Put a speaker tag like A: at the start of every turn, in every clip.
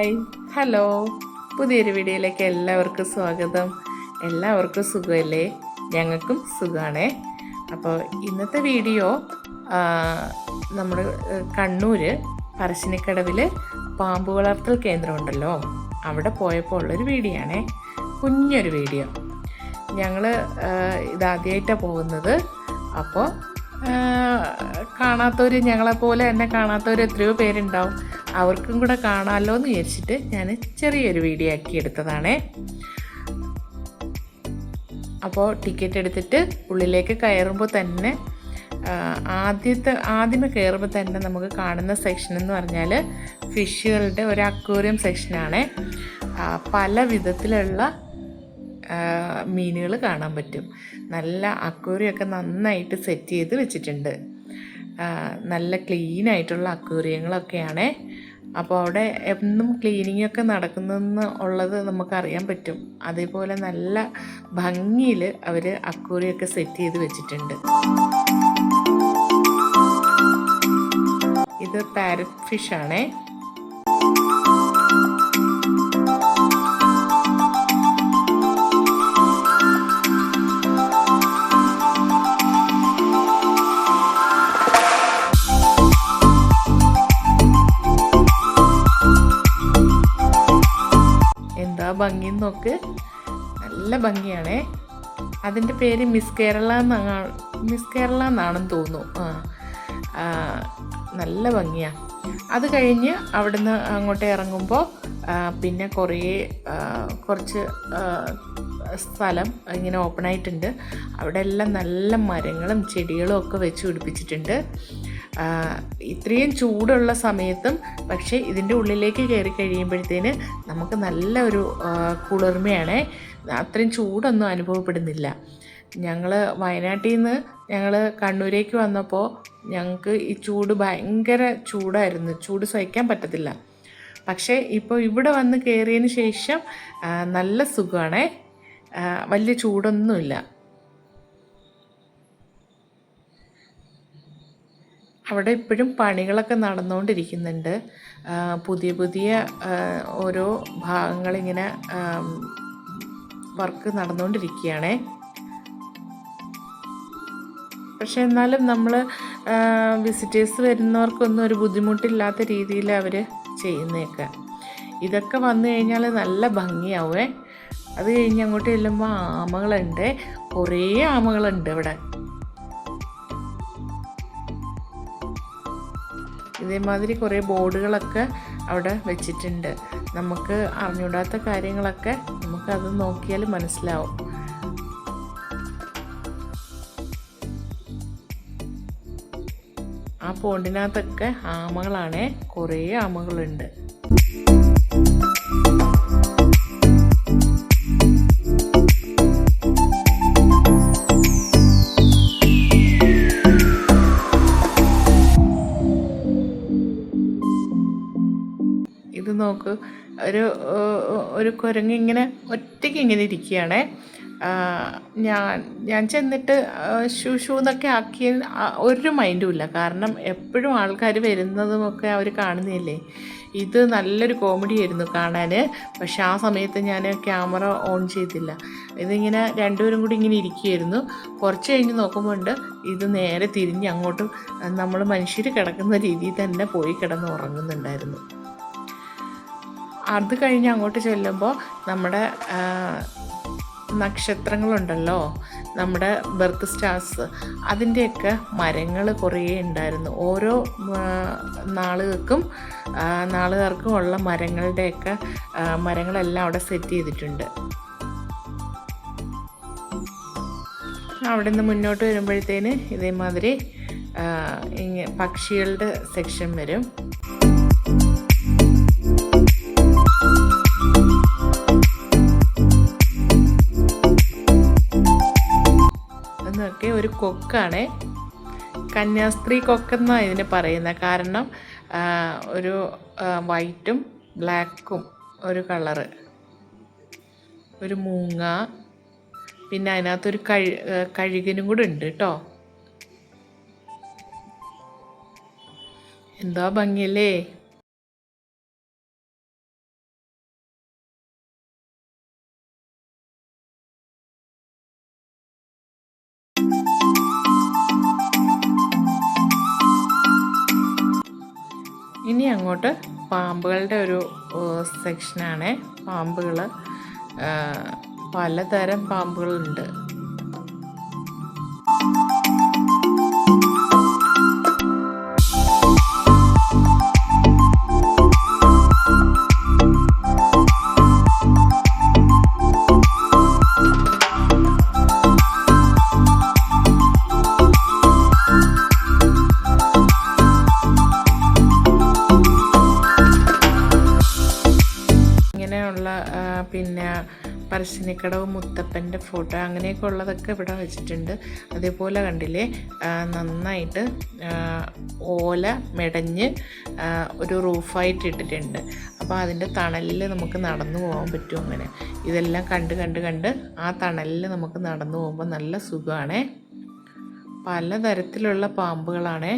A: Hi. Hello. പുതിയൊരു വീഡിയോയിലേക്ക് എല്ലാവർക്കും സ്വാഗതം. എല്ലാവർക്കും സുഖമല്ലേ? ഞങ്ങൾക്കും സുഖമാണേ. അപ്പോൾ ഇന്നത്തെ വീഡിയോ നമ്മൾ കണ്ണൂർ പറശ്ശിനിക്കടവിൽ പാമ്പ് വളർത്തൽ കേന്ദ്രം ഉണ്ടല്ലോ അവിടെ പോയപ്പോൾ ഉള്ളൊരു വീഡിയോ ആണേ കുഞ്ഞൊരു വീഡിയോ. ഞങ്ങൾ ഇതാദ്യമായിട്ടാണ് പോകുന്നത്. അപ്പോൾ കാണാത്തവർ ഞങ്ങളെപ്പോലെ എന്നെ കാണാത്തവർ എത്രയോ പേരുണ്ടാവും. അവർക്കും കൂടെ കാണാമല്ലോ എന്ന് വിചാരിച്ചിട്ട് ഞാൻ ചെറിയൊരു വീഡിയോ ആക്കി എടുത്തതാണേ. അപ്പോൾ ടിക്കറ്റ് എടുത്തിട്ട് ഉള്ളിലേക്ക് കയറുമ്പോൾ തന്നെ ആദ്യത്തെ ആദ്യമേ കയറുമ്പോൾ തന്നെ നമുക്ക് കാണുന്ന സെക്ഷൻ എന്ന് പറഞ്ഞാൽ ഫിഷുകളുടെ ഒരു അക്വേറിയം സെക്ഷനാണ് പല വിധത്തിലുള്ള മീനുകൾ കാണാൻ പറ്റും. നല്ല അക്വേറിയൊക്കെ നന്നായിട്ട് സെറ്റ് ചെയ്ത് വെച്ചിട്ടുണ്ട്. നല്ല ക്ലീൻ ആയിട്ടുള്ള അക്വേറിയങ്ങളൊക്കെയാണ്. അപ്പോൾ അവിടെ എന്നും ക്ലീനിങ് ഒക്കെ നടക്കുന്നതെന്ന് ഉള്ളത് നമുക്കറിയാൻ പറ്റും. അതേപോലെ നല്ല ഭംഗിയിൽ അവർ അക്വേറിയൊക്കെ സെറ്റ് ചെയ്ത് വെച്ചിട്ടുണ്ട്. ഇത് പാരറ്റ് ഫിഷാണേ. ഭംഗി നോക്ക്. നല്ല ഭംഗിയാണേ. അതിന്റെ പേര് മിസ് കേരള എന്നാണ് മിസ് കേരള എന്നാണെന്ന് തോന്നുന്നു. നല്ല ഭംഗിയാണ് അത് കഴിഞ്ഞ് അവിടുന്ന് അങ്ങോട്ട് ഇറങ്ങുമ്പോൾ പിന്നെ കുറേ കുറച്ച് സ്ഥലം ഇങ്ങനെ ഓപ്പൺ ആയിട്ടുണ്ട്. അവിടെ എല്ലാം നല്ല മരങ്ങളും ചെടികളും ഒക്കെ വെച്ച് പിടിപ്പിച്ചിട്ടുണ്ട്. ഇത്രയും ചൂടുള്ള സമയത്തും പക്ഷേ ഇതിന്റെ ഉള്ളിലേക്ക് കയറി കഴിയുമ്പോഴത്തേന് നമുക്ക് നല്ല ഒരു കുളിർമയാണ്. അത്രയും ചൂടൊന്നും അനുഭവപ്പെടുന്നില്ല. ഞങ്ങൾ വയനാട്ടിൽ നിന്ന് ഞങ്ങൾ കണ്ണൂരേക്ക് വന്നപ്പോൾ ഞങ്ങൾക്ക് ഈ ചൂട് ഭയങ്കര ചൂടായിരുന്നു. ചൂട് സഹിക്കാൻ പറ്റത്തില്ല. പക്ഷേ ഇപ്പോൾ ഇവിടെ വന്ന് കയറിയതിന് ശേഷം നല്ല സുഖമാണേ വലിയ ചൂടൊന്നുമില്ല. അവിടെ ഇപ്പോഴും പണികളൊക്കെ നടന്നുകൊണ്ടിരിക്കുന്നുണ്ട്. പുതിയ പുതിയ ഓരോ ഭാഗങ്ങളിങ്ങനെ വർക്ക് നടന്നുകൊണ്ടിരിക്കുകയാണേ. പക്ഷെ എന്നാലും നമ്മൾ വിസിറ്റേഴ്സ് വരുന്നവർക്കൊന്നും ഒരു ബുദ്ധിമുട്ടില്ലാത്ത രീതിയിൽ അവർ ചെയ്യുന്നേക്കെ ഇതൊക്കെ വന്നു കഴിഞ്ഞാൽ നല്ല ഭംഗിയാവേ അത് കഴിഞ്ഞ് അങ്ങോട്ട് ചെല്ലുമ്പോൾ ആമകളുണ്ട്. കുറേ ആമകളുണ്ട് ഇവിടെ. ഇതേമാതിരി കുറേ ബോർഡുകളൊക്കെ അവിടെ വെച്ചിട്ടുണ്ട്. നമുക്ക് അറിഞ്ഞൂടാത്ത കാര്യങ്ങളൊക്കെ നമുക്കത് നോക്കിയാൽ മനസ്സിലാവും. ആ പോണ്ടിനകത്തൊക്കെ ആമകളാണേ കുറേ ആമകളുണ്ട്. നോക്ക് ഒരു ഒരു കുരങ്ങ് ഇങ്ങനെ ഒറ്റയ്ക്ക് ഇങ്ങനെ ഇരിക്കുകയാണേ. ഞാൻ ഞാൻ ചെന്നിട്ട് ഷൂ ഷൂ എന്നൊക്കെ ആക്കിയ ഒരു മൈൻഡും ഇല്ല. കാരണം എപ്പോഴും ആൾക്കാർ വരുന്നതുമൊക്കെ അവർ കാണുന്നില്ലേ? ഇത് നല്ലൊരു കോമഡി ആയിരുന്നു കാണാൻ പക്ഷേ ആ സമയത്ത് ഞാൻ ക്യാമറ ഓൺ ചെയ്തില്ല. ഇതിങ്ങനെ രണ്ടുപേരും കൂടി ഇങ്ങനെ ഇരിക്കുകയായിരുന്നു. കുറച്ച് കഴിഞ്ഞ് നോക്കുമ്പോൾ ഇത് നേരെ തിരിഞ്ഞ് അങ്ങോട്ടും നമ്മൾ മനുഷ്യർ കിടക്കുന്ന രീതിയിൽ തന്നെ പോയി കിടന്ന് ഉറങ്ങുന്നുണ്ടായിരുന്നു. അത് കഴിഞ്ഞ് അങ്ങോട്ട് ചെല്ലുമ്പോൾ നമ്മുടെ നക്ഷത്രങ്ങളുണ്ടല്ലോ നമ്മുടെ ബർത്ത് സ്റ്റാർസ് അതിന്റെയൊക്കെ മരങ്ങൾ കുറേ ഉണ്ടായിരുന്നു. ഓരോ നാളുകൾക്കും നാളുകാർക്കും ഉള്ള മരങ്ങളുടെയൊക്കെ മരങ്ങളെല്ലാം അവിടെ സെറ്റ് ചെയ്തിട്ടുണ്ട്. അവിടെ നിന്ന് മുന്നോട്ട് വരുമ്പോഴത്തേന് ഇതേമാതിരി പക്ഷികളുടെ സെക്ഷൻ വരും. കൊക്കാണ്. കന്യാസ്ത്രീ കൊക്കെന്നാണ് ഇതിന് പറയുന്നത് കാരണം ഒരു വൈറ്റും ബ്ലാക്കും ഒരു കളറ്. ഒരു മൂങ്ങ. പിന്നെ അതിനകത്തൊരു കഴു കഴുകനും കൂടെ ഉണ്ട് കേട്ടോ എന്തോ ഭംഗിയല്ലേ? അങ്ങോട്ട് പാമ്പുകളുടെ ഒരു സെക്ഷനാണ് പാമ്പുകൾ പലതരം പാമ്പുകളുണ്ട്. പറശ്ശിനിക്കടവ് മുത്തപ്പന്റെ ഫോട്ടോ അങ്ങനെയൊക്കെ ഉള്ളതൊക്കെ ഇവിടെ വെച്ചിട്ടുണ്ട്. അതേപോലെ കണ്ടില്ലേ നന്നായിട്ട് ഓല മെടഞ്ഞ് ഒരു റൂഫായിട്ട് ഇട്ടിട്ടുണ്ട്. അപ്പോൾ അതിന്റെ തണലിൽ നമുക്ക് നടന്നു പോകാൻ പറ്റും അങ്ങനെ. ഇതെല്ലാം കണ്ട് കണ്ട് കണ്ട് ആ തണലിൽ നമുക്ക് നടന്നു പോകുമ്പോൾ നല്ല സുഖമാണേ പലതരത്തിലുള്ള പാമ്പുകളാണേ.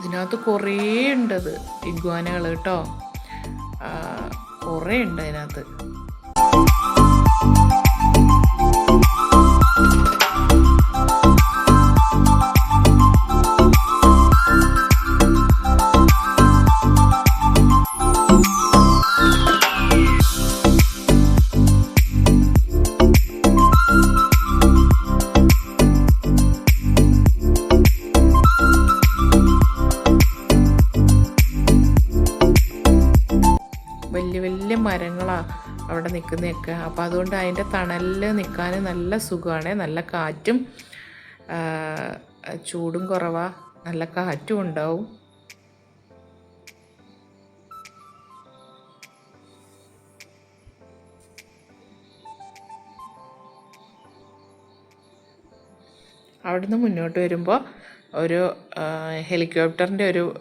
A: ഇതിനകത്ത് കുറേ ഉണ്ടത് ഇഗ്വാനകൾ കേട്ടോ. കുറേ ഉണ്ട് അതിനകത്ത്. അവിടെ നിൽക്കുന്നതൊക്കെ അപ്പോൾ അതുകൊണ്ട് അതിന്റെ തണലിൽ നിൽക്കാൻ നല്ല സുഖമാണ്. നല്ല കാറ്റും ചൂടും കുറവാണ് നല്ല കാറ്റും ഉണ്ടാവും. അവിടുന്ന് മുന്നോട്ട് വരുമ്പോൾ ഒരു ഹെലികോപ്റ്ററിന്റെ ഒരു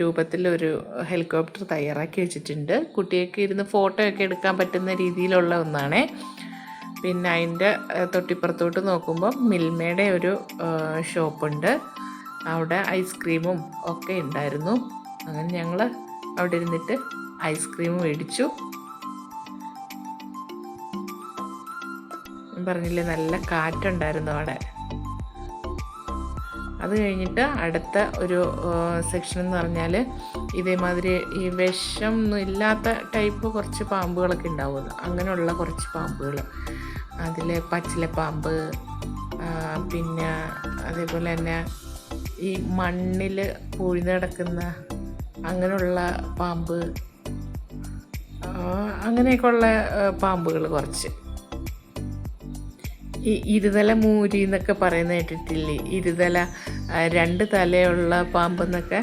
A: രൂപത്തിൽ ഒരു ഹെലികോപ്റ്റർ തയ്യാറാക്കി വെച്ചിട്ടുണ്ട്. കുട്ടിയൊക്കെ ഇരുന്ന് ഫോട്ടോ ഒക്കെ എടുക്കാൻ പറ്റുന്ന രീതിയിലുള്ള ഒന്നാണേ. പിന്നെ അതിന്റെ തൊട്ടിപ്പുറത്തോട്ട് നോക്കുമ്പോൾ മിൽമയുടെ ഒരു ഷോപ്പുണ്ട്. അവിടെ ഐസ്ക്രീമും ഒക്കെ ഉണ്ടായിരുന്നു. അങ്ങനെ ഞങ്ങൾ അവിടെ ഇരുന്നിട്ട് ഐസ്ക്രീം മേടിച്ചു. പറഞ്ഞില്ലേ നല്ല കാറ്റുണ്ടായിരുന്നു അവിടെ. അത് കഴിഞ്ഞിട്ട് അടുത്ത ഒരു സെക്ഷൻ എന്ന് പറഞ്ഞാൽ ഇതേമാതിരി ഈ വിഷം ഒന്നും ഇല്ലാത്ത ടൈപ്പ് കുറച്ച് പാമ്പുകളൊക്കെ ഉണ്ടാവുമല്ലോ. അങ്ങനെയുള്ള കുറച്ച് പാമ്പുകൾ അതിൽ പച്ചിലപ്പാമ്പ് പിന്നെ അതേപോലെ തന്നെ ഈ മണ്ണിൽ പൂഴ്ന്നു കിടക്കുന്ന അങ്ങനെയുള്ള പാമ്പ് അങ്ങനെയൊക്കെ ഉള്ള പാമ്പുകൾ കുറച്ച്. ഈ ഇരുതല മൂരി എന്നൊക്കെ പറയുന്ന കേട്ടിട്ടില്ലേ? ഇരുതല രണ്ട് തലയുള്ള പാമ്പ് എന്നൊക്കെ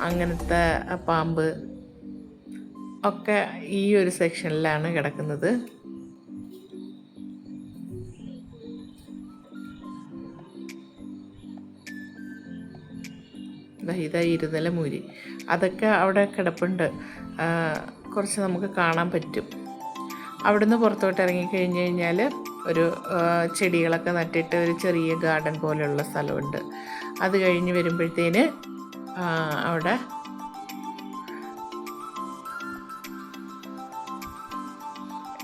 A: അങ്ങനത്തെ പാമ്പ് ഒക്കെ ഈ ഒരു സെക്ഷനിലാണ് കിടക്കുന്നത്. ഇതാ ഇരുനില മൂരി. അതൊക്കെ അവിടെ കിടപ്പുണ്ട്. കുറച്ച് നമുക്ക് കാണാൻ പറ്റും. അവിടുന്ന് പുറത്തോട്ട് ഇറങ്ങിക്കഴിഞ്ഞ് കഴിഞ്ഞാൽ ഒരു ചെടികളൊക്കെ നട്ടിട്ട് ഒരു ചെറിയ ഗാർഡൻ പോലെയുള്ള സ്ഥലമുണ്ട്. അത് കഴിഞ്ഞ് വരുമ്പോഴത്തേന് അവിടെ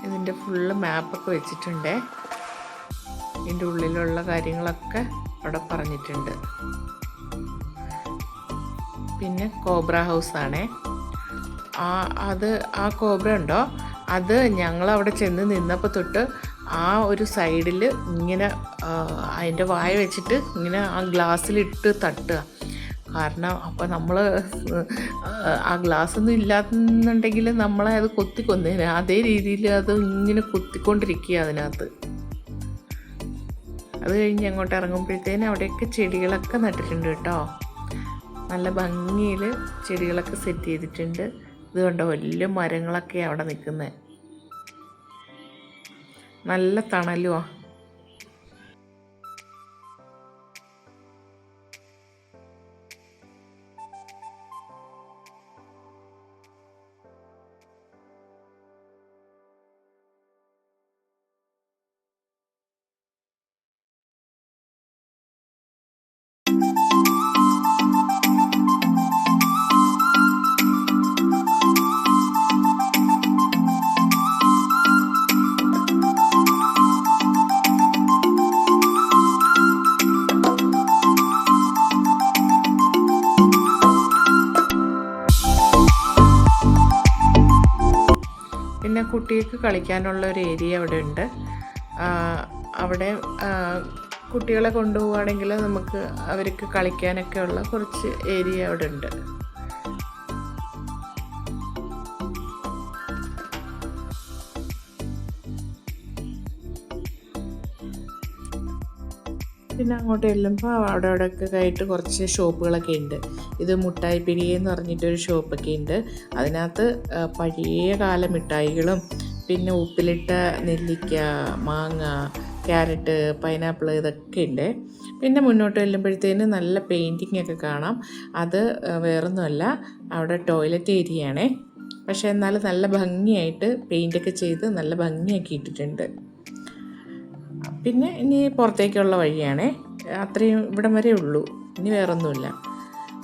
A: ഇതിന്റെ ഫുള്ള് മാപ്പൊക്കെ വെച്ചിട്ടുണ്ട്. ഇതിന്റെ ഉള്ളിലുള്ള കാര്യങ്ങളൊക്കെ അവിടെ പറഞ്ഞിട്ടുണ്ട്. പിന്നെ കോബ്ര ഹൗസ് ഹൗസാണേ. ആ അത് ആ കോബ്ര ഉണ്ടോ? അത് ഞങ്ങൾ അവിടെ ചെന്ന് നിന്നപ്പോൾ തൊട്ട് ആ ഒരു സൈഡിൽ ഇങ്ങനെ അതിന്റെ വായ വെച്ചിട്ട് ഇങ്ങനെ ആ ഗ്ലാസ്സിലിട്ട് തട്ടുക. കാരണം അപ്പോൾ നമ്മൾ ആ ഗ്ലാസ് ഒന്നും ഇല്ലാന്നുണ്ടെങ്കിൽ നമ്മളെ അത് കൊത്തിക്കൊന്നേനെ. അതേ രീതിയിൽ അത് ഇങ്ങനെ കൊത്തിക്കൊണ്ടിരിക്കുക അതിനകത്ത്. അത് കഴിഞ്ഞ് അങ്ങോട്ട് ഇറങ്ങുമ്പോഴത്തേന് അവിടെയൊക്കെ ചെടികളൊക്കെ നട്ടിട്ടുണ്ട് കേട്ടോ. നല്ല ഭംഗിയിൽ ചെടികളൊക്കെ സെറ്റ് ചെയ്തിട്ടുണ്ട്. ഇത് കണ്ടോ വലിയ മരങ്ങളൊക്കെ അവിടെ നിൽക്കുന്നത്. നല്ല തണലുവാ. കുട്ടികൾക്ക് കളിക്കാനുള്ള ഒരു ഏരിയ അവിടെ ഉണ്ട്. അവിടെ കുട്ടികളെ കൊണ്ടുപോവുകയാണെങ്കിൽ നമുക്ക് അവർക്ക് കളിക്കാനൊക്കെ ഉള്ള കുറച്ച് ഏരിയ അവിടെ ഉണ്ട്. പിന്നെ അങ്ങോട്ട് ചെല്ലുമ്പോൾ അവിടെ അവിടെയൊക്കെ ആയിട്ട് കുറച്ച് ഷോപ്പുകളൊക്കെ ഉണ്ട്. ഇത് മുട്ടായി പിടി എന്ന് പറഞ്ഞിട്ടൊരു ഷോപ്പൊക്കെ ഉണ്ട്. അതിനകത്ത് പഴയ കാല മിഠായികളും പിന്നെ ഉപ്പിലിട്ട നെല്ലിക്ക മാങ്ങ ക്യാരറ്റ് പൈനാപ്പിൾ ഇതൊക്കെ ഉണ്ട്. പിന്നെ മുന്നോട്ട് ചെല്ലുമ്പോഴത്തേന് നല്ല പെയിന്റിങ് ഒക്കെ കാണാം. അത് വേറൊന്നുമല്ല അവിടെ ടോയ്ലറ്റ് ഏരിയ ആണേ. പക്ഷേ എന്നാൽ നല്ല ഭംഗിയായിട്ട് പെയിന്റൊക്കെ ചെയ്ത് നല്ല ഭംഗിയാക്കി ഇട്ടിട്ടുണ്ട്. പിന്നെ ഇനി പുറത്തേക്കുള്ള വഴിയാണേ. അത്രയും ഇവിടം വരെ ഉള്ളൂ. ഇനി വേറൊന്നുമില്ല.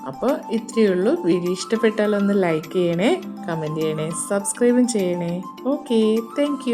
A: അപ്പോൾ ഇത്രയേ ഉള്ളൂ. വീഡിയോ ഇഷ്ടപ്പെട്ടാൽ ഒന്ന് ലൈക്ക് ചെയ്യണേ കമന്റ് ചെയ്യണേ സബ്സ്ക്രൈബും ചെയ്യണേ. Okay thank